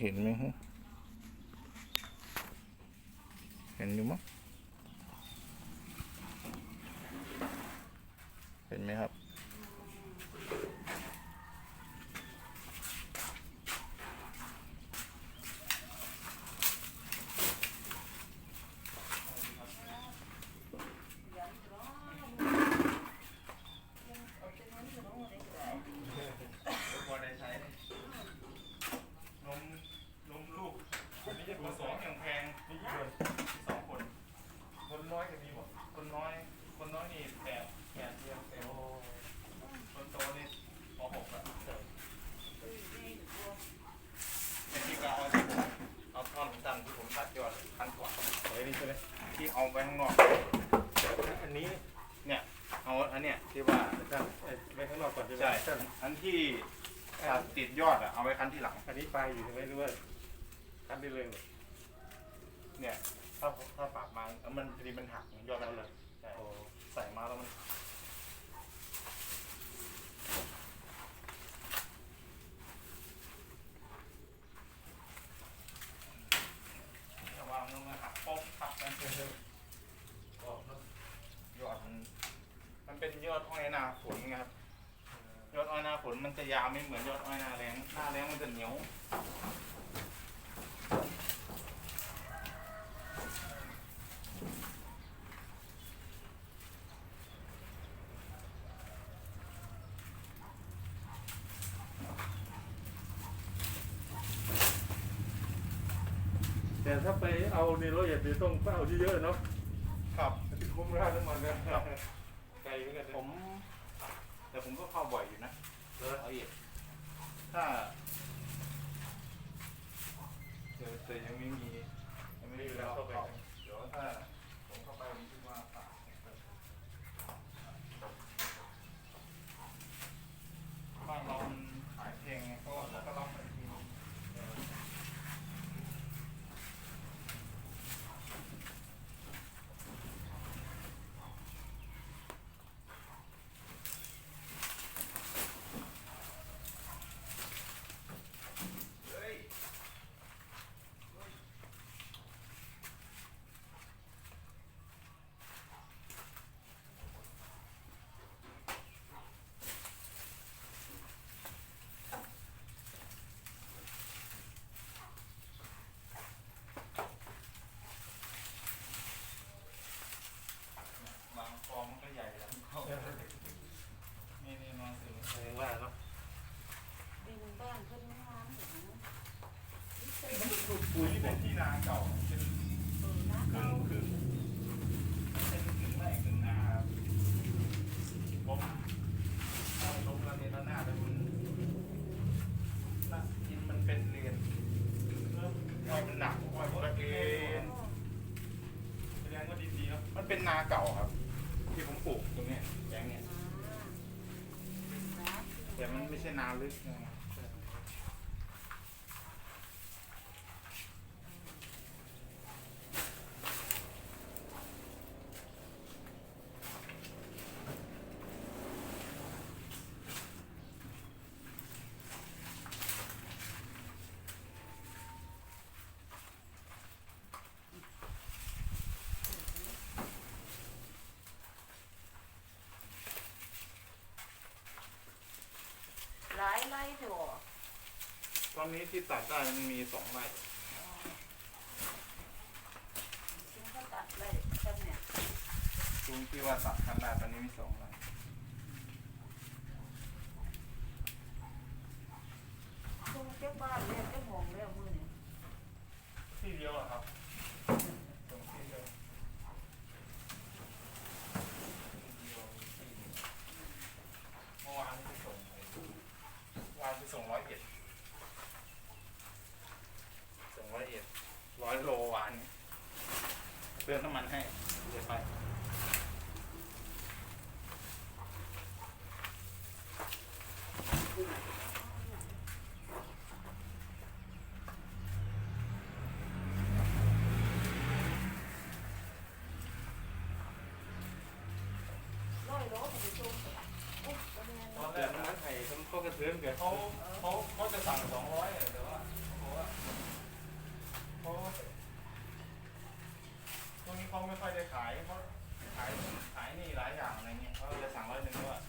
เห็นไหมฮะเห็นอยู่มั้งเห็นไหมครับ พอได้ใช้นมนมลูกอันนี้จะตัวสองอย่างแพงนี่กี่คนสองคน คนน้อยก็มีหมด คนน้อย คนน้อยนี่แปดแปดเดียวแปดคนโตนี่ปหกอะเป็นที่กาวที่ผมเอาท่อนตั้งที่ผมตัดยอดพันกว่าไอ้นี่ใช่ไหมที่เอาไปข้างนอก อันนี้เนี่ยเอาอันเนี้ยที่ว่าท่านเอ้ยไว้ข้างนอกก่อนใช่ไหมใช่ท่านอันที่ตัดติดยอดอะเอาไว้คันที่หลัง อันนี้ปลายอยู่ใช่ไหมหรือว่าทันได้เลยเหรอเนี่ยถ้าถ้าปากมา แล้วมันพอดีมันหักยอดมันเลยใช่ใส่มาแล้วมันระวังล้วมันหักป๊อกหักกันเลยยอดมัน มันเป็นยอดอ้อยนาฝนไงครับ ยอดอ้อยนาฝนมันจะยาวไม่เหมือนยอดอ้อยนาแรงหน้าแรงมันจะเหนียว แต่ถ้าไป เอาในรถอย่าไปต้องเอาเยอะๆเนาะครับคุ้มค่าน้ำมันนะครับไกลเหมือนกันนะผม แต่ผมก็เข้าบ่อยอยู่นะเออเอาอีกถ้าเดี๋ยวแต่ยังไม่มียังไม่ได้แล้วเข้าไปเดี๋ยวถ้าผมเข้าไปผมคิดว่าฝากบ้านเรามันขายเพลงไงก็เราก็รับไปทีนึงเออ บางคลองมันก็ใหญ่แล้วเข้านี่นี่นอนสิ แพงว่าเนาะ ดินบ้านเพิ่นน้ำอย่างนั้น ปุ๋ยเป็นที่นาเก่าเป็นเออน้ำครึ่เก่างครึ่งเป็นครึ่งไร่ครึ่งนาครับลมถ้าลมระเนระนาดแล้วมันน่ะดินมันเป็นเรียนอ้อยมันหนักอ้อยมันก็เอ็นแสดงว่าดินดีเนาะมันเป็นนาเก่าครับ ที่ผมปลูกตรงเนี้ยแปลงเนี้ยแต่มันไม่ใช่นาลึกนะค รับหลายไร่เถอะตอนนี้ที่ตัดได้มันมีสองไร่ซึ่งเขาตัดไร่กันเนี่ยตรงที่ว่าตัดคันได้ตอนนี้มีสองไร่ช่วงเจ้าบ้านเนี่ยเจ้าหมองแล้วมือเนี่ยที่เดียวอะครับ ขเขาจะสั่งสองร้อยแต่ว่เขาอกว่าเขาช่วงนี้เขาไม่ค่อยได้ขายเขาขายขายนี่หลายอย่างอะไรเงี้ยเขาจะสั่งร้อยหนึ่งว่า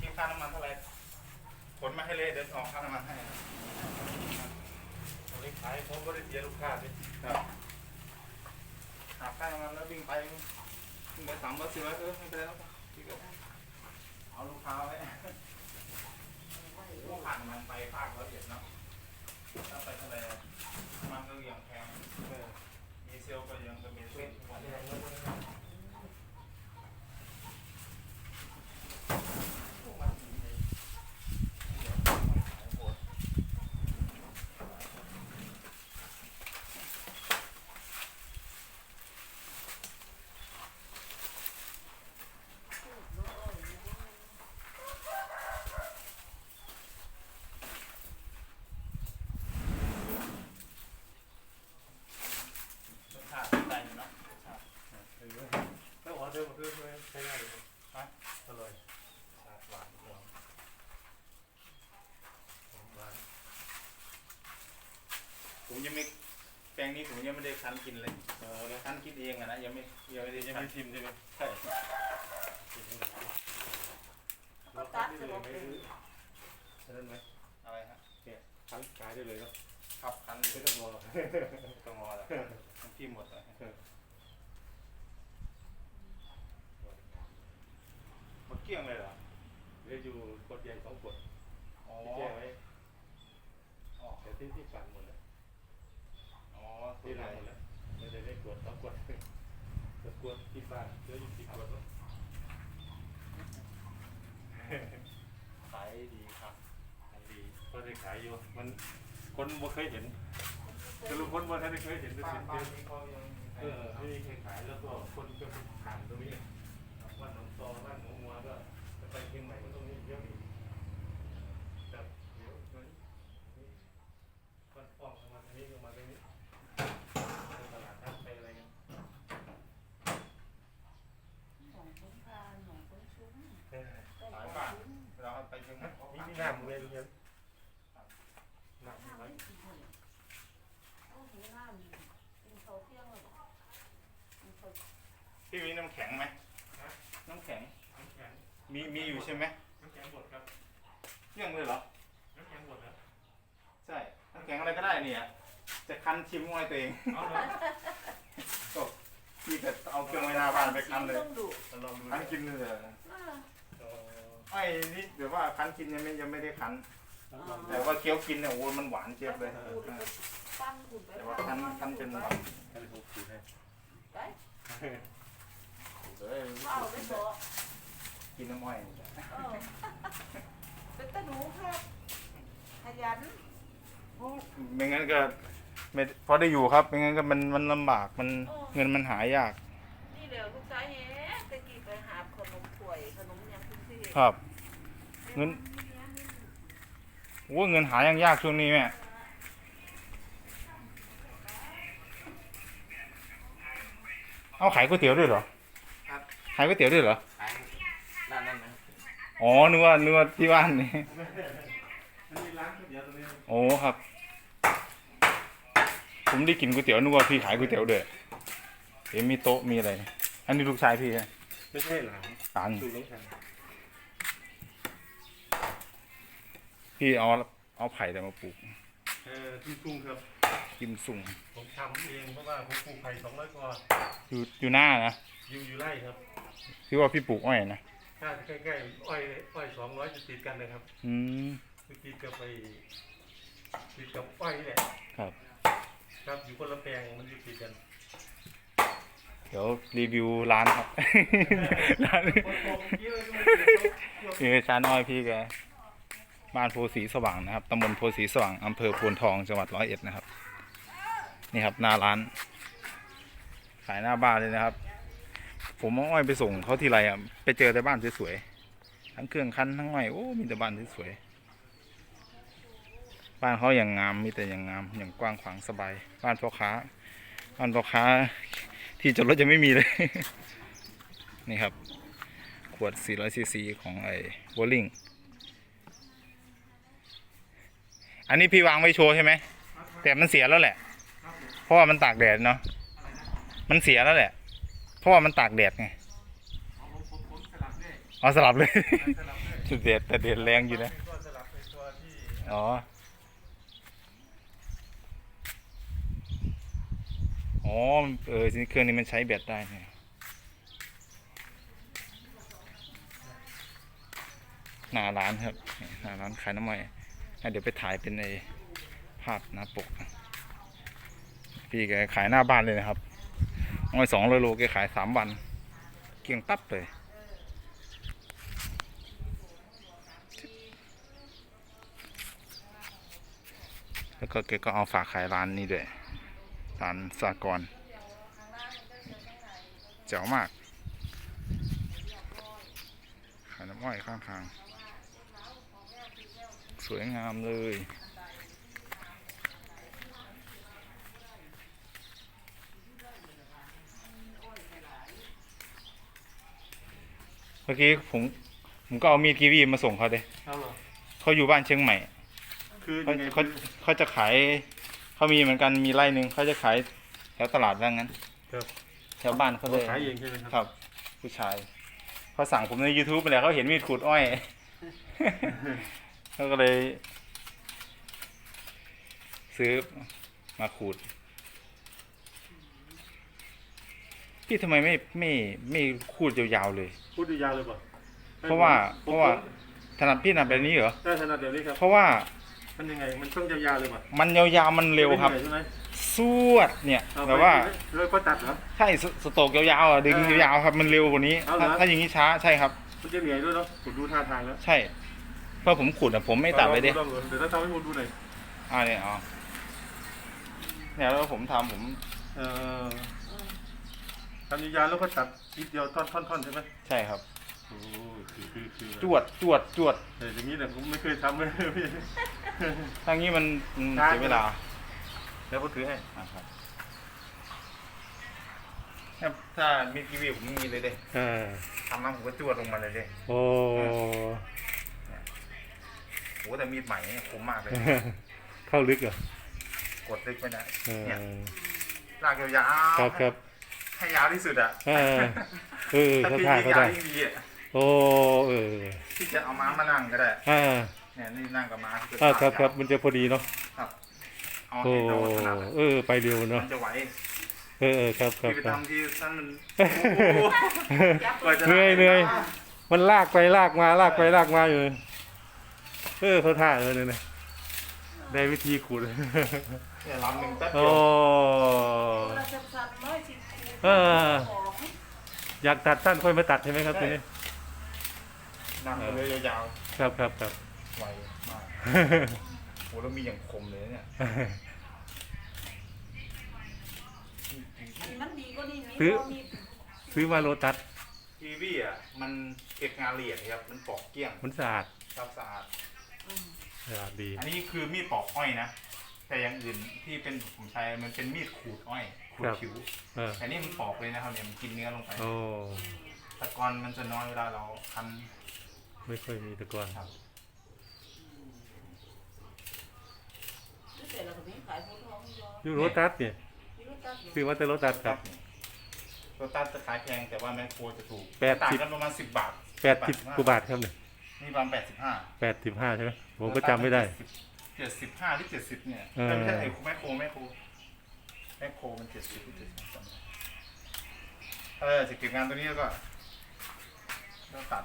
คิดค่าน้ำมันเท่าไหร่ผลมาให้เลยเดี๋ยวออกค่าน้ำมันให้ตอนนี้ขายเขาก็ได้เสียลูกค้าด้วยครับหาค่าน้ำมันแล้ววิ่งไปวิ่งไปสามร้อยสี่ร้อยเออไม่เป็นไรแล้ว เอาลูกค้าไว้พวกผ่านมันไปภาคละเอียดเนาะถ้าไปทะเลมันก็ยังแพงเออดีเซลก็ยังก็มีช่วยทุกวัน แรงแล้วมัน พวกมันมีไอ้เดี๋ยวมันขายหมด รสชาติได้อยู่เนาะรสชาติ เออถ้าออเดอร์มาคือใช้ได้เลย ฮะ อร่อย ชาติหวานหอม หอมหวาน ผมยังไม่แปลงนี้ผม ยังไม่ได้คั้นกินเลยเออนะคั้นกินเองอะนะยังไม่ยังไม่ได้ยังคั้นไม่ชิมใช่ไหมใช่ก็ตัดได้สเลลยบไหมเลยอันนั้นไหมอะไรฮะทั้งขายได้เลยเนาะขับคั้นไม่ต้องรอต้องรอแล้วน้ำจิ้มหมดเลยมาเกลี้ยงเลยเหรอเหลืออยู่กดใหญ่สองกดอ๋อที่แจ้งไว้อ๋อแต่ที่ที่ปั่นหมดแล้วอ๋อตั ที่วใหนแล้วไม่ได้ได้กดต้องกดกดกดที่บ้านเหลืออยู่สิบกดแล้วขายดีครับขายดี ก็ได้ขายอยู่ มันคนบ่เคยเห็นแต่ลุงคนบ่ทันได้เคยเห็นด้วยบ้านสินเขายังมีใครเออไม่มีใครขายแล้วก็คนก็ไปผ่านตรงนี้บ้านหนองตอบ้านหนองมัวก็จะไปเชียงใหม่ก็ตรงนี้เยอะอีกครับเดี๋ยวมันนี่บ้านป้องมาทางนี้ก็มาทางนี้ไปตลาดนัดไปอะไรกัน หนองคนพาหนองคนชุ่ม เออ ได้ ขาย ของ บ้าน ชุ่ม เราไปเชียงใหม่เขา มี ขาย ที่น้ำเว้ยลุงเย็นน้ำ น้ำ ไว้ ไม่กินเลยโอ้โหน้ำกินข้าวเที่ยงเลยกินข้าว พี่มีน้ำแข็งไหมน้ำแข็ง น้ำแข็ง มีมีอยู่ใช่ไหม น้ำแข็งบดครับ เที่ยงเลยเหรอ น้ำแข็งบดนะ ใช่ น้ำแข็งอะไรก็ได้เนี่ยจะคั้น ชิมไว้ตัวเองเอาเหรอก็พี่ก็เอาเครื่องไว้หน้าบ้านไปคั้นเลยต้องดูเราลองดูคั้นกินเลยเหรออ่าเออไอ้นี่เดี๋ยวว่าคั้นกินยังไม่ยังไม่ได้คั้น ลองดูแต่ว่าเคี้ยวกินเนี่ยโอ้ยมันหวานเจี๊ยบเลย ขูดไปปั้นขูดไปแต่ว่าคั้นคั้นจนหวานให้ลูกขูดให้ไปเอ้ยเฝ้าไปโบะกินน้ำอ้อยนี่แหละเออเป็นตะหนูครับขยัน ไม่งั้นก็ ไม่พอได้อยู่ครับไม่งั้นก็มันมันลำบากมันเงินมันหายากนี่เดี๋ยวลูกชายเฮ้ตะกี้ไปหาขนมถ้วยขนมยังคุณพี่ครับ เงินโอ้ยเงินหายังยากช่วงนี้แม่เอาขายก๋วยเตี๋ยวด้วยเหรอครับขายก๋วยเตี๋ยวด้วยเหรอขายร้านนั้นนะอ๋อนึกว่านึกว่าที่บ้านนี่มันมีร้านก๋วยเตี๋ยวตรงนี้โอ้ครับ ผมได้กินก๋วยเตี๋ยวนึกว่าพี่ขายก๋วยเตี๋ยวด้วยเห็นมีโต๊ะมีอะไร อันนี้ลูกชายพี่ใช่ไหมไม่ใช่หลานตานดูน้องชายพี่เอาเอาไผ่แต่มาปลูกเออที่ทุ่งครับกิมซุงผมทำเองเพราะว่าผมปลูกไผ่สองร้อยกว่าอยู่อยู่หน้านะอยู่อยู่ไร่ครับพี่ว่าพี่ปลูกอ้อยนะถ้าใกล้ๆอ้อยอ้อยสองร้อยจะติดกันนะครับ อืมติดกับไปติดกับอ้อยนี่แหละครับ ครับอยู่คนละแปลงมันอยู่ติดกันเดี๋ยวรีวิวร้านครับ ร้านคนโตเมื่อกี้เลยก็ไม่ติดนี่คือชานอ้อยพี่แกบ้านโพสีสว่างนะครับตำบลโพสีสว่างอำเภอโพนทองจังหวัดร้อยเอ็ดนะครับ นี่ครับหน้าร้าน ขายหน้าบ้านเลยนะครับ ผมเอาอ้อยไปส่งเขาทีไรอะไปเจอแต่บ้านสวยๆทั้งเครื่องคั้นทั้งอ้อยโอ้มีแต่บ้านสวยๆ บ้านเขาอย่างงามมีแต่อย่างงามอย่างกว้างขวางสบาย บ้านพ่อค้า บ้านพ่อค้า ที่จอดรถจะไม่มีเลย นี่ครับ ขวด 400ซีซีของไอ้โบลิ่งอันนี้พี่วางไว้โชว์ใช่ไหม แต่มันเสียแล้วแหละ เพราะว่ามันตากแดดเนาะ มันเสียแล้วแหละ เพราะว่ามันตากแดดไงอ๋อสลับเลยเอาสลับเลยสลับเด็ดแต่เด็ดแรงอยู่นะ อ๋อ อ๋อ เออเครื่องนี้มันใช้แบตได้เนี่ยหน้าร้านครับหน้าร้านขายน้ำมันเดี๋ยวไปถ่ายเป็นในภาพหน้าปก พี่แกขายหน้าบ้านเลยนะครับอ้อยสองร้อยโลแกขายสามวัน เกี่ยงตับเลยแล้วก็แกก็เอาฝากขายร้านนี้ด้วย ร้านสากรณ์เจ๋วมากขายน้ำอ้อยข้างทาง สวยงามเลยเมื่อกี้ผมผมก็เอามีดกีวีมาส่งเขาเลยเอาเหรอเขาอยู่บ้านเชียงใหม่ คือเขายังไงเขาเขาจะขาย เขามีเหมือนกันมีไร่หนึ่งเขาจะขายแถวตลาดว่างั้นครับแถวบ้านเขาเลยขายเองใช่ไหมครับครับ ผู้ชายเขาสั่งผมใน YouTube ไปแล้วเขาเห็นมีดขูดอ้อยเขาก็เลย ซื้อมาขูด พี่ทำไมไม่ไม่ไม่ขูดยาวๆเลย พูดยาวเลยป่ะเพราะว่าผมเพราะว่าถนัดพี่ถนัดแบบนี้เหรอได้ถนัดเดี๋ยวนี้ครับ เพราะว่า มันยังไง มันต้องยาวๆเลยป่ะมันยาวๆมันเร็วครับไม่หนื่อยใช่ไหมสวดเนี่ยเอแบบว่าไปเลยก็ตัดเหรอ ใช่สสโตกยาวๆอะดึงเออยาวๆครับมันเร็วกว่านี้เอาเหรถ้าอถ้าอย่างนี้ช้าใช่ครับ มันจะเหนื่อยด้วยเนาะผมดูท่าทางแล้วใช่ เพราะผมขุดอะผมไม่ตัดไว้ดิลองดูเดี๋ยวถ้าทำให้ผมดูหน่อย อ่าเนี่ยอ๋อเนี่ยแล้วผมทำผมเอ่อทำยาวๆแล้วก็ตัดทีเดียวท่อนๆๆใช่ไหมใช่ครับ โอ้คือคือคือจวดจวดจวดแต่อย่างนี้เนี่ยผมไม่เคยทำเลยพี่ทางนี้มันมันช้าเสียเวลาแล้วผมถือให้อะครับถ้าถ้ามีทีวีผมไม่มีเลยเด้อ่าทำมาผมก็จวดลงมาเลยเด้โอ้โหแต่มีดใหม่เนี่ยคมมากเลย เข้าลึกเหรอกดลึกไม่ได้เออเนี่ยลากยาวๆครับครับให้ยาวที่สุดอะ เออเออถ้าเขาพี่ท่ามีเขายาวได้ ยิ่งดีอะ โอ้เออที่จะเอาม้ามานั่งก็ได้อ่าเนี่ยนี่นั่งกับม้าอ่าครับครับมันจะพอดีเนาะครับเอาโอ้ให้เราถนัดอะเออ ไปเร็วเนาะมันจะไหวเออเออครับครับที่ไปครับ ทำที่ท่านมันยับกว่าจะเหนื่อยเหนื่อยมันลากไปลากมาลากไปลากมาอยู่เออเขาท่าเออเนี่ยนะได้วิธีขุด เนี่ยลำหนึ่งแป๊บโอ้เดียวเราจะสั่นน้อยสิคูเออของอยากตัดสั้นค่อยมาตัดใช่ไหมครับทีนี้ นั่งไปเลยยาวครับครับครับ ๆไวมากโหแล้วมีอย่างคมเลยเนี่ยมันดีก็นี่มีซื้อพอมีซื้อมาโลตัสทีวีอะมันเก็บงานละเอียดครับมันปอกเกลี้ยงมันสะอาดครับสะอาด อืมสะอาดดี อันนี้คือมีดปอกอ้อยนะ แต่อย่างอื่นที่เป็นผมใช้มันเป็นมีดขูดอ้อยขูดผิวเออแต่นี่มันปอกเลยนะครับเนี่ยมันกินเนื้อลงไปโอ้ตะกอนมันจะน้อยเวลาเราคั้น ไม่ค่อยมีแตะกอนครับซื้อเสร็จแล้วก็มีขายผู้ท้องยออยู่โลตัสเนี่ยมีรถตัดอยู่ซื้อมาแต่โลตัสครับ ตัวตัดจะขายแพงแต่ว่าแมคโครจะถูกแปดสิบ ต่างกันประมาณสิบบาทแปดสิบกว่าบาทครับเนี่ยนี่ประมาณแปดสิบห้าแปดสิบห้าใช่ไหมผมก็จำไม่ได้ เจ็ดสิบห้าหรือเจ็ดสิบเนี่ยเออ ไม่ใช่ไอ้แมคโครแมคโครแมคโครมันเจ็ดสิบหรือเจ็ดสิบจำไม่ได้เออจะเก็บงานตัวนี้แล้วก็แล้วตัด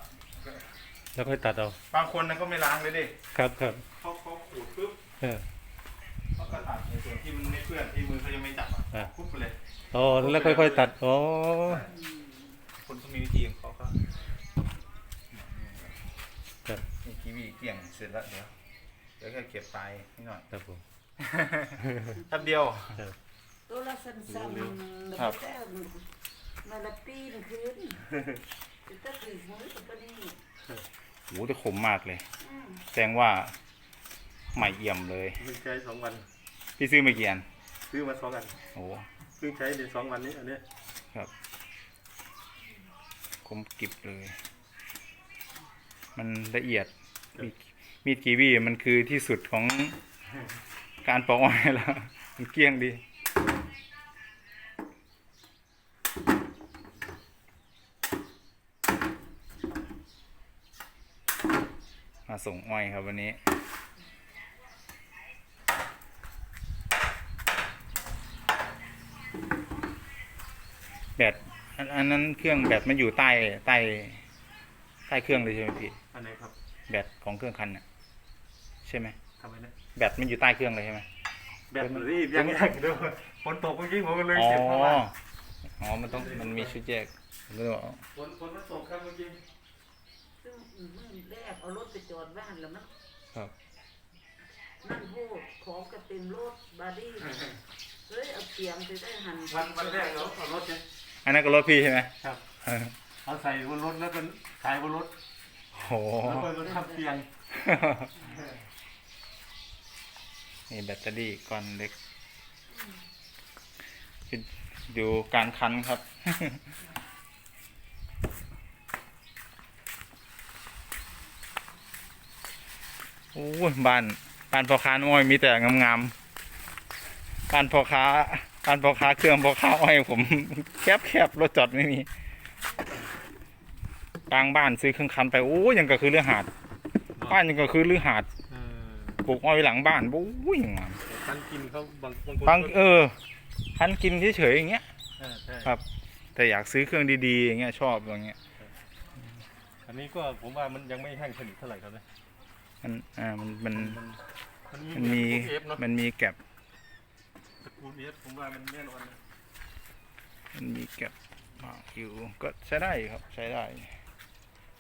แล้วค่อยตัดเอา บางคนนะก็ไม่ล้างเลยดิครับครับเขาเขาขูดปุ๊บเออเขาก็ตัดในส่วนที่มันไม่เปื้อนที่มือเขายังไม่จับอะอะปุ๊บไปเลย อ๋อแล้วค่อยๆตัดอ๋อคนก็มีวิธีของเขาก็ครับนี่กีวีเกี่ยงเสร็จแล้วเดี๋ยวเดี๋ยวแค่เก็บไปนิดหน่อย ครับผม แป๊บเดียว ตัวละสั้นๆครับแต่มาละปีนคืนจะตัดถึงมือตัวนี้ โหแต่ขมมากเลยอืมแสดงว่าใหม่เอี่ยมเลย เพิ่งใช้สองวัน พี่ซื้อมากี่อันซื้อมาสองอันโอ้ เพิ่งใช้ในสองวันนี้อันเนี้ยคมกริบเลย มันละเอียด มีดมีดกีวีมันคือที่สุดของการปอกอ้อยแล้ว มันเกลี้ยงดีาส่งอ้อยครับวันนี้ แบตอันนั้นเครื่องแบตมันอยู่ใต้ใต้ใต้เครื่องเลยใช่ไหมพี่ อันไหนครับ แบตของเครื่องคันน่ะใช่ไหมทำไมนะแบตมันอยู่ใต้เครื่องเลยใช่ไหมแบตมันรีบยังยังดูฝนตกเมื่อกี้ผมก็เลยอ๋อเสียบเข้ามาอ๋อ มันต้องมันมีชุดแยกผมก็เลยบอกฝนฝนมันตกครับเมื่อกี้ มื้อแรกเอารถไปจอดบ้านแล้วมันครับ นั่นพูดของกระเต็มรถบาดี้เฮ้ยเอาเตียงไปได้หันวันวันแรกเราเอารถเนี่ยอันนั้นก็รถพี่ใช่ไหมครับเอาใส่บนรถแล้วก็ขายบนรถโอ้โหแล้วก็รถทำเตียงนี่แบตเตอรี่ก้อนเล็กดูการคันครับ โอ้ยบ้านบ้านพ่อค้าน้อยมีแต่งามๆบ้านพ่อค้าบ้านพ่อค้าเครื่องพ่อค้าอ้อยผมแคบแคบๆรถจอดไม่มีกลางบ้านซื้อเครื่องคันไปโอ้ยยังก็คือเรื่องหาดบ้านยังก็คือเรื่องหาดเออปลูกอ้อยไว้หลังบ้านโอ้ยงามท่านกินเขาบางบางคนบางเออคันกินเฉยๆอย่างเงี้ยเออใช่ครับ แต่อยากซื้อเครื่องดีๆอย่างเงี้ยชอบอย่างเงี้ยอันนี้ก็ผมว่ามันยังไม่แห้งสนิทเท่าไหร่ครับนะ มันอ่ามันมันมันมันมันมีเอฟเนาะมันมีแก็บตระกูลเอฟผมว่ามันแน่นอนนะมันมีแก็บมากอยู่ก็ใช้ได้ครับใช้ได้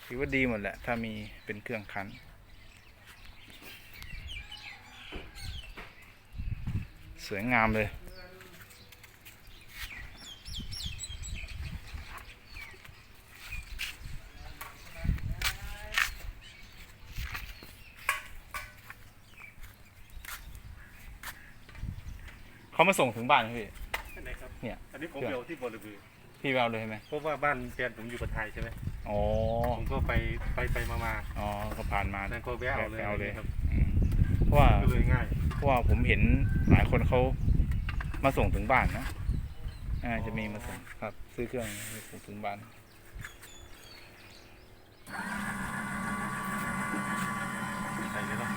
ถือว่าดีหมดแหละ ถ้ามีเป็นเครื่องคันสวยงามเลย เขามาส่งถึงบ้านไหมพี่ อันไหนครับเนี่ย อันนี้ผมเครื่องเดียวที่บริบูรณ์พี่ไปเอาเลยใช่ไหมเพราะว่าบ้านแฟนผมอยู่กับไทยใช่ไหมอ๋อ ผมก็ไปไปไปมามาอ๋อก็ผ่านมานั่นก็แวะเอาเลยไปเอาเลยครับอืมเพราะว่าก็เลยง่าย เพราะว่าผมเห็นหลายคนเขามาส่งถึงบ้านนะอ่าจะมีมาส่งครับ ซื้อเครื่องมาส่งถึงบ้าน ใส่เลยเนาะ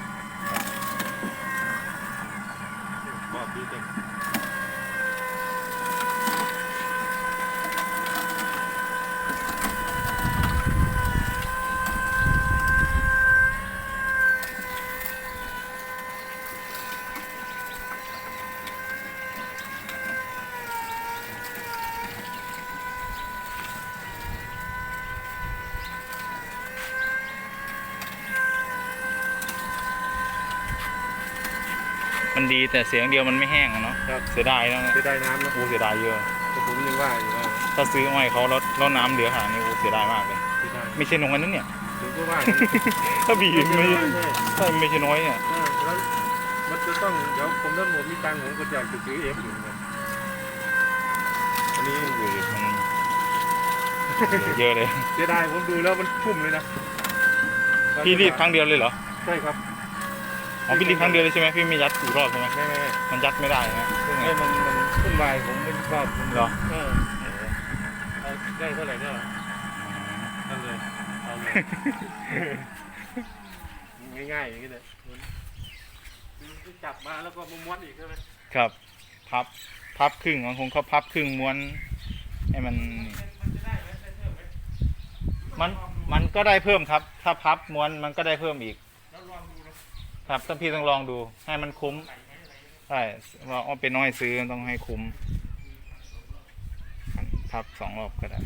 บอกพี่เด็ก มันดีแต่เสียงเดียวมันไม่แห้งอะเนาะครับ เสียดายแล้วนะจะได้น้ำเนาะโอ้เสียดายเยอะ แต่ผมยังว่าอยู่ว่าถ้าซื้ออ้อยเขาแล้วแล้วน้ำเหลือขนาดนี้โอ้เสียดายมากเลย จะได้ไม่ใช่น้อยนั่นเนี่ย ผมก็ว่าอย่างนั้น ถ้าบีบไม่ใช่ใช่ไม่ใช่น้อยเนี่ยเออแล้วมันจะต้องเดี๋ยวผมถ้าผมมีตังค์ผมก็อยากจะซื้อเอฟอยู่เหมือนกันอันนี้โอ้ยมัน เยอะเลยเสียดายผมดูแล้วมันชุ่มเลยนะพี่รีดครั้งเดียวเลยเหรอใช่ครับ อ๋อพี่รีดครั้งเดียวเลยใช่ไหมพี่ไม่ยัดอีกรอบใช่ไหมไม่ไม่ไม่มันยัดไม่ได้นะเครื่องไม่เนี่ยมันมันขึ้นวายผมไม่ชอบมันเหรอเออเอาได้เท่าไหร่ก็นั่นเลยเอาเลยง่ายๆอย่างนี้เลยคือจับมาแล้วก็ม้วนๆอีกใช่ไหมครับพับพับครึ่งบางคนเขาพับครึ่งม้วนให้มันมันจะได้ไหมได้เพิ่มไหมมันมันก็ได้เพิ่มครับ ถ้าพับม้วนมันก็ได้เพิ่มอีก แล้วลองดูนะ ครับท่านพี่ต้องลองดู ให้มันคุ้มใช่ว่าเอาเป็นน้อยซื้อต้องให้คุ้มพับสองรอบก็ได้